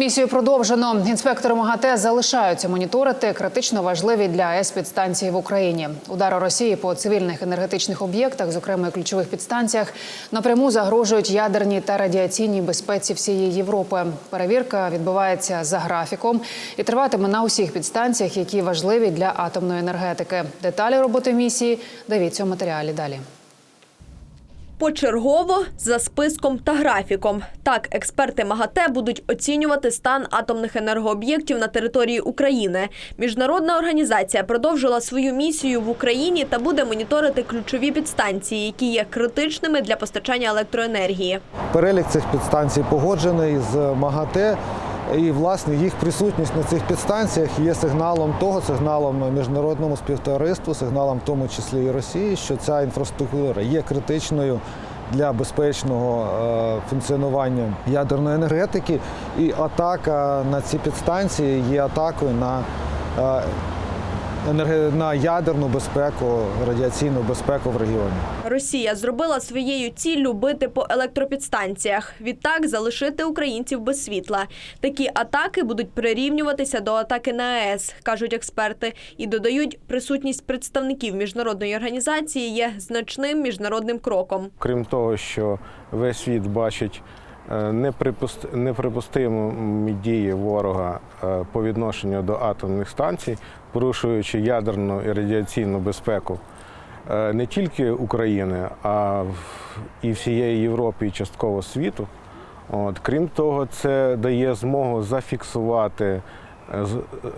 Місію продовжено. Інспектори МАГАТЕ залишаються моніторити критично важливі для АЕС підстанції в Україні. Удари Росії по цивільних енергетичних об'єктах, зокрема і ключових підстанціях, напряму загрожують ядерній та радіаційній безпеці всієї Європи. Перевірка відбувається за графіком і триватиме на усіх підстанціях, які важливі для атомної енергетики. Деталі роботи місії дивіться у матеріалі далі. Почергово за списком та графіком. Так, експерти МАГАТЕ будуть оцінювати стан атомних енергооб'єктів на території України. Міжнародна організація продовжила свою місію в Україні та буде моніторити ключові підстанції, які є критичними для постачання електроенергії. Перелік цих підстанцій погоджений з МАГАТЕ. І власне їх присутність на цих підстанціях є сигналом того, сигналом міжнародному співтовариству, сигналом в тому числі і Росії, що ця інфраструктура є критичною для безпечного е, функціонування ядерної енергетики. І атака на ці підстанції є атакою на, е, на ядерну безпеку, радіаційну безпеку в регіоні. Росія зробила своєю ціллю бити по електропідстанціях. Відтак залишити українців без світла. Такі атаки будуть прирівнюватися до атаки на АЕС, кажуть експерти, і додають, присутність представників міжнародної організації є значним міжнародним кроком. Крім того, що весь світ бачить неприпустимі дії ворога е, по відношенню до атомних станцій, порушуючи ядерну і радіаційну безпеку е, не тільки України, а і всієї Європи і частково світу. От, крім того, це дає змогу зафіксувати е,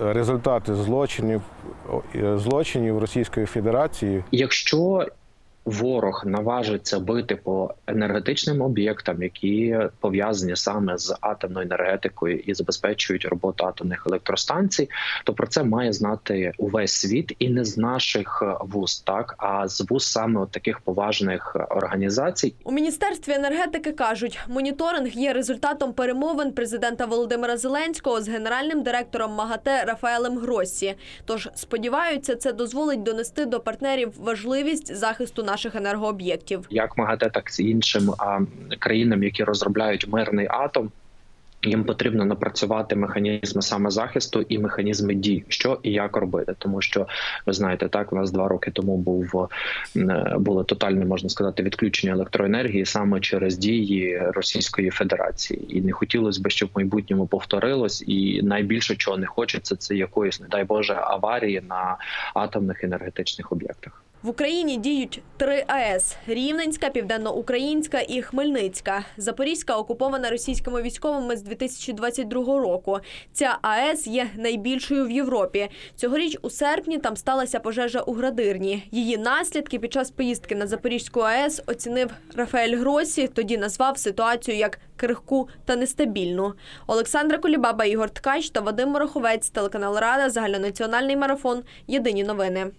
результати злочинів, е, злочинів Російської Федерації Якщо ворог наважиться бити по енергетичним об'єктам, які пов'язані саме з атомною енергетикою і забезпечують роботу атомних електростанцій, то про це має знати увесь світ і не з наших е, вуст, так а з вуст саме от таких поважних е, організацій, У міністерстві енергетики кажуть, моніторинг є результатом перемовин президента Володимира Зеленського з генеральним директором МАГАТЕ Рафаелем Гроссі. Тож сподіваються, це дозволить донести до партнерів важливість захисту наших енергооб'єктів. як МАГАТЕ, так і іншим а, країнам, які розробляють мирний атом. Їм потрібно напрацювати механізми саме захисту і механізми дій, що і як робити, тому що ви знаєте, так у нас два роки тому був було тотальне, можна сказати, відключення електроенергії саме через дії Російської Федерації, і не хотілося б, щоб в майбутньому повторилось. І найбільше чого не хочеться, це якоїсь, не дай Боже, аварії на атомних енергетичних об'єктах. В Україні діють три АЕС: Рівненська, Південноукраїнська і Хмельницька. Запорізька окупована російськими військовими з 2022 року. Ця АЕС є найбільшою в Європі. Цьогоріч у серпні там сталася пожежа у градирні. Її наслідки під час поїздки на Запорізьку АЕС оцінив Рафаель Гросі. Тоді назвав ситуацію як крихку та нестабільну. Олександра Колібаба, Ігор Ткач та Вадим Мороховець, телеканал Рада, загальнонаціональний марафон. Єдині новини.